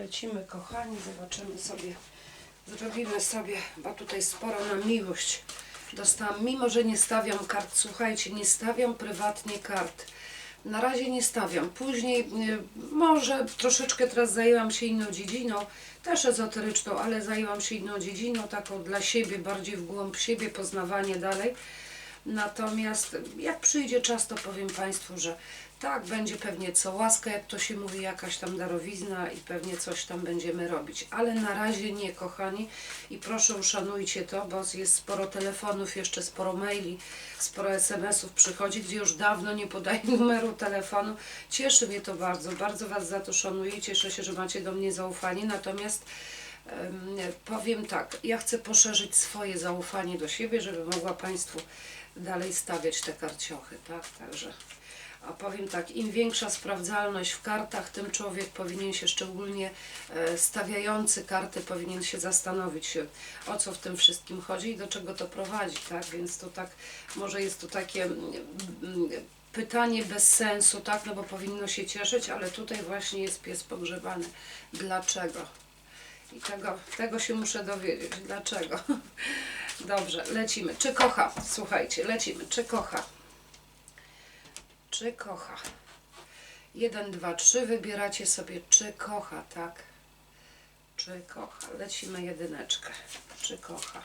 Lecimy, kochani, zobaczymy sobie, zrobimy sobie, bo tutaj sporo na miłość dostałam. Mimo, że nie stawiam kart, słuchajcie, nie stawiam prywatnie kart. Na razie nie stawiam. Później y, może troszeczkę teraz zajęłam się inną dziedziną, też ezoteryczną, ale zajęłam się inną dziedziną, taką dla siebie, bardziej w głąb siebie, poznawanie dalej. Natomiast jak przyjdzie czas, to powiem Państwu, że tak, będzie pewnie co łaska, jak to się mówi, jakaś tam darowizna i pewnie coś tam będziemy robić. Ale na razie nie, kochani. I proszę uszanujcie to, bo jest sporo telefonów, jeszcze sporo maili, sporo SMS-ów przychodzi, gdzie już dawno nie podaję numeru telefonu. Cieszy mnie to bardzo, bardzo Was za to szanuję cieszę się, że macie do mnie zaufanie. Natomiast Em, Powiem tak, ja chcę poszerzyć swoje zaufanie do siebie, żeby mogła Państwu dalej stawiać te karciochy, tak? Także, a powiem tak, im większa sprawdzalność w kartach, tym człowiek powinien się szczególnie e, stawiający karty powinien się zastanowić o co w tym wszystkim chodzi i do czego to prowadzi, tak? Więc to tak, może jest to takie mm, mm, pytanie bez sensu, tak? No bo powinno się cieszyć, ale tutaj właśnie jest pies pogrzebany. Dlaczego? I tego, tego się muszę dowiedzieć. Dlaczego? Dobrze, lecimy. Czy kocha? Słuchajcie, lecimy. Czy kocha? Czy kocha? Jeden, dwa, trzy. Wybieracie sobie, czy kocha, tak? Czy kocha? Lecimy jedyneczkę. Czy kocha?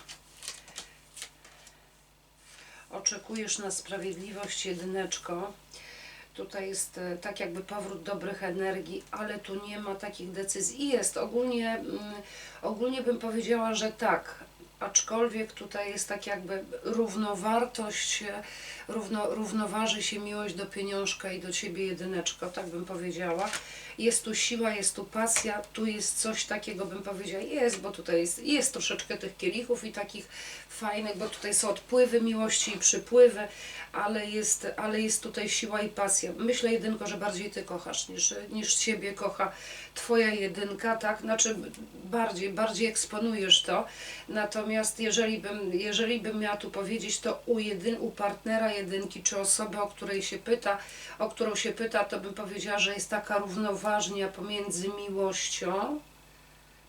Oczekujesz na sprawiedliwość jedyneczko. Tutaj jest e, tak jakby powrót dobrych energii, ale tu nie ma takich decyzji. I Jest ogólnie, mm, ogólnie bym powiedziała, że tak, aczkolwiek tutaj jest tak jakby równowartość, równo, równoważy się miłość do pieniążka i do Ciebie jedyneczko, tak bym powiedziała. Jest tu siła, jest tu pasja, tu jest coś takiego, bym powiedziała, jest, bo tutaj jest, jest troszeczkę tych kielichów i takich fajnych, bo tutaj są odpływy miłości i przypływy, ale jest, ale jest tutaj siła i pasja. Myślę jedynko, że bardziej Ty kochasz niż, niż Ciebie kocha Twoja jedynka, tak? Znaczy bardziej, bardziej eksponujesz to. Natomiast jeżeli bym, jeżeli bym miała tu powiedzieć, to u, jedyn, u partnera jedynki, czy osoby, o której się pyta, o którą się pyta, to bym powiedziała, że jest taka równoważnia pomiędzy miłością,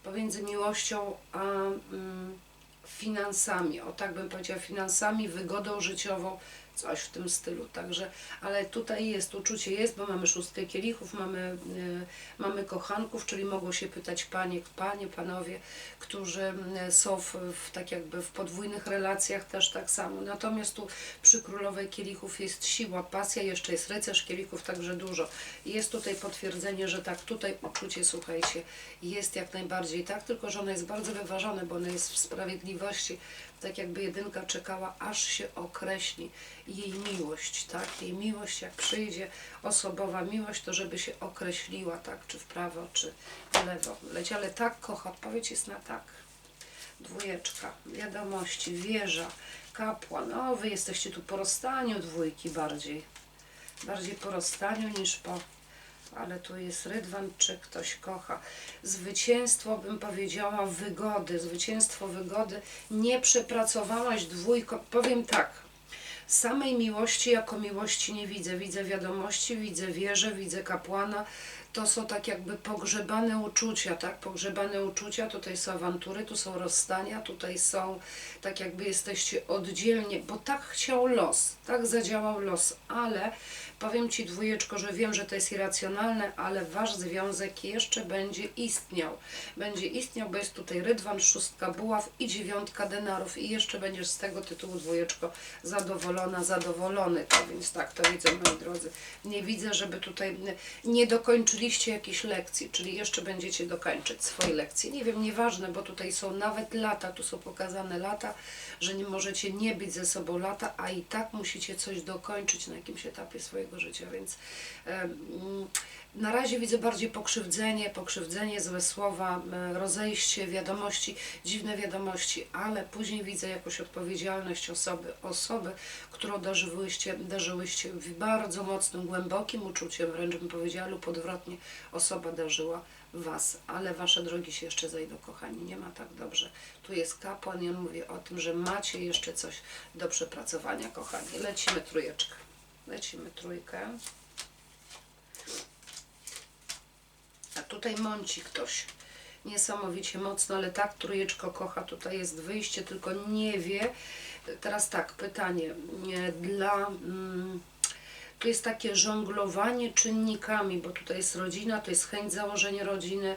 pomiędzy miłością a mm, finansami, o tak bym powiedziała, finansami, wygodą życiową, coś w tym stylu. Także, ale tutaj jest, uczucie jest, bo mamy szóstkę kielichów, mamy, y, mamy kochanków, czyli mogą się pytać panie, panie, panowie, którzy y, są w, w tak jakby w podwójnych relacjach też tak samo. Natomiast tu przy królowej kielichów jest siła, pasja, jeszcze jest rycerz kielichów, także dużo. Jest tutaj potwierdzenie, że tak, tutaj uczucie, słuchajcie, jest jak najbardziej tak, tylko że ono jest bardzo wyważone, bo ono jest w sprawiedliwości, tak jakby jedynka czekała, aż się określi jej miłość, tak? Jej miłość, jak przyjdzie osobowa miłość, to żeby się określiła, tak? Czy w prawo, czy w lewo. Leć, ale tak kocha, odpowiedź jest na tak. Dwójeczka, wiadomości, wieża, kapłan. O, wy jesteście tu po rozstaniu dwójki bardziej. Bardziej po rozstaniu niż po ale tu jest rydwan, czy ktoś kocha. Zwycięstwo, bym powiedziała, wygody, zwycięstwo wygody. Nie przepracowałaś dwójko. Powiem tak, samej miłości jako miłości nie widzę. Widzę wiadomości, widzę wieżę, widzę kapłana. To są tak jakby pogrzebane uczucia, tak? Pogrzebane uczucia, tutaj są awantury, tu są rozstania, tutaj są tak jakby jesteście oddzielnie, bo tak chciał los, tak zadziałał los, ale powiem Ci dwójeczko, że wiem, że to jest irracjonalne, ale Wasz związek jeszcze będzie istniał. Będzie istniał, bo jest tutaj rydwan, szóstka buław i dziewiątka denarów i jeszcze będziesz z tego tytułu dwójeczko zadowolona, zadowolony. To więc tak, to widzę moi drodzy. Nie widzę, żeby tutaj nie dokończyliście jakiejś lekcji, czyli jeszcze będziecie dokończyć swoje lekcje. Nie wiem, nieważne, bo tutaj są nawet lata, tu są pokazane lata, że nie możecie nie być ze sobą lata, a i tak musicie coś dokończyć na jakimś etapie swojego życia, więc em, na razie widzę bardziej pokrzywdzenie, pokrzywdzenie, złe słowa, rozejście, wiadomości, dziwne wiadomości, ale później widzę jakąś odpowiedzialność osoby, osoby, którą darzyłyście, darzyłyście bardzo mocnym, głębokim uczuciem, wręcz bym powiedziała, lub odwrotnie, osoba darzyła Was, ale Wasze drogi się jeszcze zajdą, kochani, nie ma tak dobrze. Tu jest kapłan i on mówi o tym, że macie jeszcze coś do przepracowania, kochani. Lecimy trójeczkę. Lecimy trójkę. A Tutaj mąci ktoś niesamowicie mocno, ale tak trójeczko kocha, tutaj jest wyjście, tylko nie wie. Teraz tak, pytanie nie, dla... Mm, tu jest takie żonglowanie czynnikami, bo tutaj jest rodzina, to jest chęć założenia rodziny,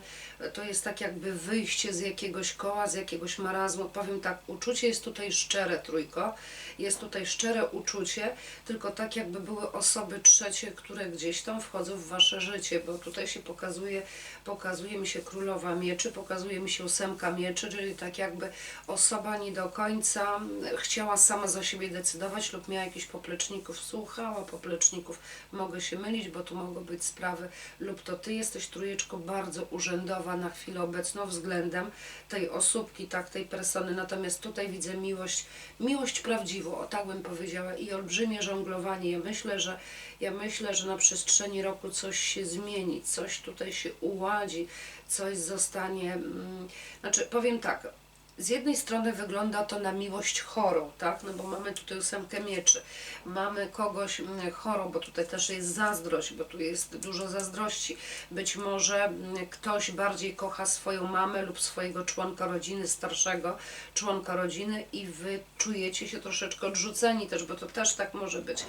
to jest tak jakby wyjście z jakiegoś koła, z jakiegoś marazmu. Powiem tak, uczucie jest tutaj szczere, trójko, jest tutaj szczere uczucie, tylko tak jakby były osoby trzecie, które gdzieś tam wchodzą w wasze życie, bo tutaj się pokazuje, pokazuje mi się królowa mieczy, pokazuje mi się ósemka mieczy, czyli tak jakby osoba nie do końca chciała sama za siebie decydować lub miała jakichś popleczników, słuchała popleczników, mogę się mylić, bo tu mogą być sprawy, lub to ty jesteś trójeczko bardzo urzędowa na chwilę obecną względem tej osóbki, tak, tej persony, natomiast tutaj widzę miłość, miłość prawdziwą, o tak bym powiedziała i olbrzymie żonglowanie, ja myślę, że ja myślę, że na przestrzeni roku coś się zmieni, coś tutaj się uładzi, coś zostanie, mm, znaczy powiem tak, z jednej strony wygląda to na miłość chorą, tak? No bo mamy tutaj ósemkę mieczy, mamy kogoś mm, chorą, bo tutaj też jest zazdrość, bo tu jest dużo zazdrości. Być może mm, ktoś bardziej kocha swoją mamę lub swojego członka rodziny, starszego członka rodziny i wy czujecie się troszeczkę odrzuceni też, bo to też tak może być.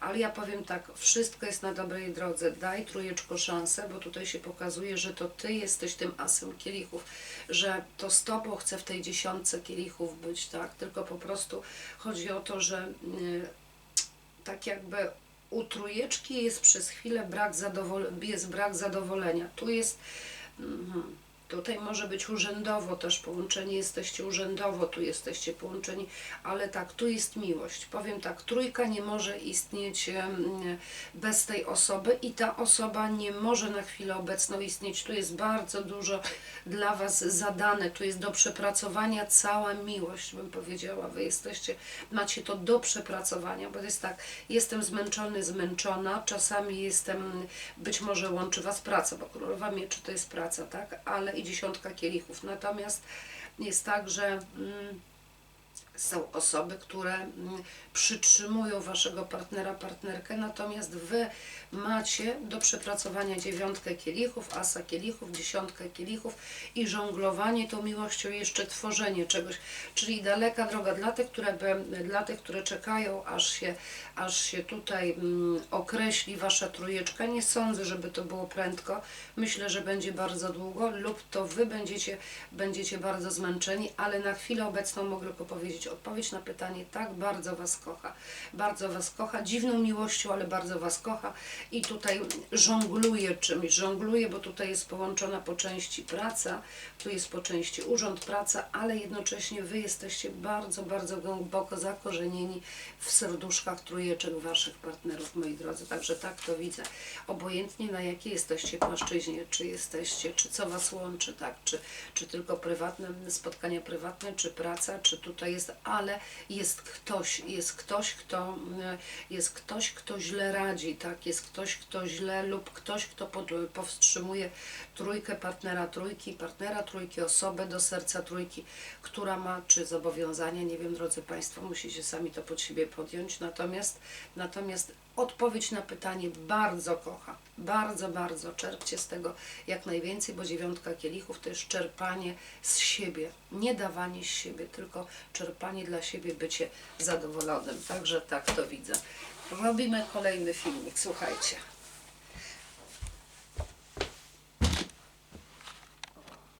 Ale ja powiem tak, wszystko jest na dobrej drodze. Daj trójeczko szansę, bo tutaj się pokazuje, że to ty jesteś tym asem kielichów, że to z tobą chcę w tej dziesiątce kielichów być, tak? Tylko po prostu chodzi o to, że y, tak jakby u trójeczki jest przez chwilę brak, zadowol- jest brak zadowolenia. Tu jest. mhm, Tutaj może być urzędowo też połączeni, jesteście urzędowo, tu jesteście połączeni, ale tak, tu jest miłość. Powiem tak, trójka nie może istnieć bez tej osoby i ta osoba nie może na chwilę obecną istnieć. Tu jest bardzo dużo dla Was zadane, tu jest do przepracowania cała miłość, bym powiedziała. Wy jesteście, macie to do przepracowania, bo jest tak, jestem zmęczony, zmęczona, czasami jestem, być może łączy Was praca, bo królowa mieczy to jest praca, tak, ale i dziesiątka kielichów. Natomiast jest tak, że mm, są osoby, które mm, przytrzymują waszego partnera, partnerkę, natomiast wy macie do przepracowania dziewiątkę kielichów, asa kielichów, dziesiątkę kielichów i żonglowanie tą miłością, jeszcze tworzenie czegoś, czyli daleka droga dla tych, które, by, dla tych, które czekają, aż się, aż się tutaj mm, określi wasza trójeczka. Nie sądzę, żeby to było prędko. Myślę, że będzie bardzo długo lub to wy będziecie, będziecie bardzo zmęczeni, ale na chwilę obecną mogę tylko powiedzieć odpowiedź na pytanie, tak, bardzo was kocha. Bardzo was kocha, dziwną miłością, ale bardzo was kocha i tutaj żongluje czymś, żongluje, bo tutaj jest połączona po części praca, tu jest po części urząd, praca, ale jednocześnie wy jesteście bardzo, bardzo głęboko zakorzenieni w serduszkach trójeczek waszych partnerów, moi drodzy. Także tak to widzę. Obojętnie na jakiej jesteście płaszczyźnie, czy jesteście, czy co was łączy, tak, czy, czy tylko prywatne spotkania prywatne, czy praca, czy tutaj jest, ale jest ktoś, jest ktoś, kto jest ktoś, kto źle radzi, tak, jest ktoś, kto źle lub ktoś, kto pod, powstrzymuje trójkę partnera trójki, partnera trójki, osobę do serca trójki, która ma czy zobowiązania, nie wiem, drodzy Państwo, musicie sami to pod siebie podjąć, natomiast, natomiast odpowiedź na pytanie bardzo kocha, bardzo, bardzo, czerpcie z tego jak najwięcej, bo dziewiątka kielichów to jest czerpanie z siebie, nie dawanie z siebie, tylko czerpanie dla siebie, bycie zadowolonym, także tak to widzę. Robimy kolejny filmik, słuchajcie.